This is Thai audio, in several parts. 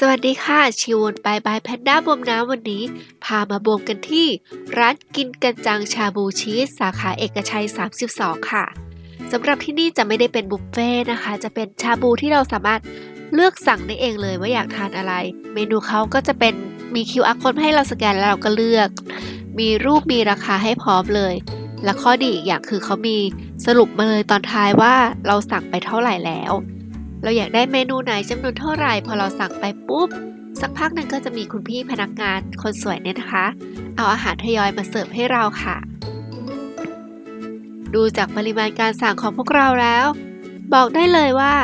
สวัสดีค่ะ ชิวนบายบายแพนด้าบวมน้ำวันนี้ พามาบวมกันที่ ร้านกินกันจังชาบูชีสสาขาเอกชัย 32 ค่ะสำหรับที่นี่จะไม่ได้เป็นบุฟเฟ่ต์นะคะ จะเป็นชาบูที่เราสามารถเลือกสั่งได้เองเลยว่าอยากทานอะไร เมนูเขาก็จะเป็นมี QR code ให้เราสแกนแล้วเราก็เลือก มีรูปมีราคาให้พร้อมเลย และข้อดีอีกอย่างคือเขามีสรุปมาเลยตอนท้ายว่าเราสั่งไปเท่าไหร่แล้ว เราอยากได้เมนูไหนจำนวนเท่าไหร่พอเราสั่งไปปุ๊บ สักพักหนึ่งก็จะมีคุณพี่พนักงานคนสวยเนี่ยนะคะ เอาอาหารทยอยมาเสิร์ฟให้เราค่ะ ดูจากปริมาณการสั่งของพวกเราแล้ว บอกได้เลยว่า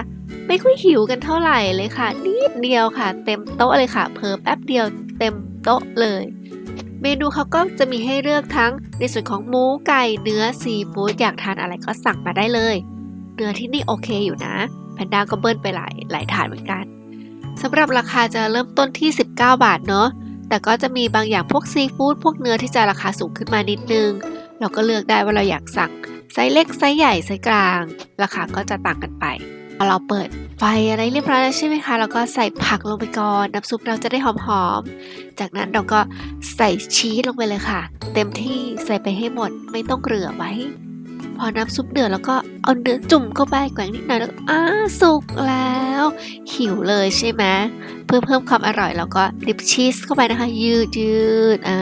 ไม่ค่อยหิวกันเท่าไหร่เลยค่ะ นิดเดียวค่ะ เต็มโต๊ะเลยค่ะ เพอแป๊บเดียวเต็มโต๊ะเลย เมนูเขาก็จะมีให้เลือกทั้งในส่วนของหมูไก่เนื้อซีฟู้ดอยากทานอะไรก็สั่งมาได้เลย เนื้อที่นี่โอเคอยู่นะ แพนด้าก็เบิ้ลไปหลายหลายถาดเหมือนกันสำหรับราคาจะเริ่มต้นที่ 19 บาทเนาะแต่ก็จะมีบางอย่างพวกซีฟู้ดพวกเนื้อที่จะราคาสูงขึ้นมานิดนึง เราก็เลือกได้ว่าเราอยากสั่งไซส์เล็กไซส์ใหญ่ไซส์กลาง ราคาก็จะต่างกันไปพอเราเปิดไฟอะไรเรียบร้อยแล้วใช่ไหมคะเราก็ใส่ผักลงไปก่อนน้ำซุปเราจะได้หอมๆจากนั้นเราก็ใส่ชีสลงไปเลยค่ะ เต็มที่ใส่ไปให้หมดไม่ต้องเหลือไว้ พอน้ำซุปเดือดแล้วก็เอาเนื้อจุ่มเข้าไปแกว่งนิดหน่อยแล้วอ้าสุกแล้ว หิวเลยใช่ไหมเพื่อเพิ่มความอร่อยแล้วก็ดิปชีสเข้าไปนะคะ ยืดยืดอ่า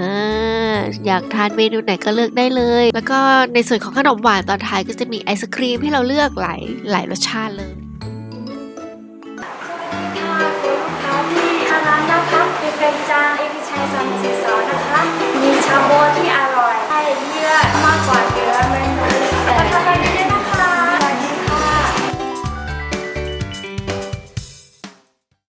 อยากทานเมนูไหนก็เลือกได้เลย แล้วก็ในส่วนของขนมหวานตอนท้ายก็จะมีไอศครีมให้เราเลือกหลายหลายรสชาติเลยคุณลูกค้าที่ร้านนะคะเป็นป็นจางเอพิชัยซัมซีซอสนะคะ มีชาโบที่อร่อยให้เยื่อมากกว่า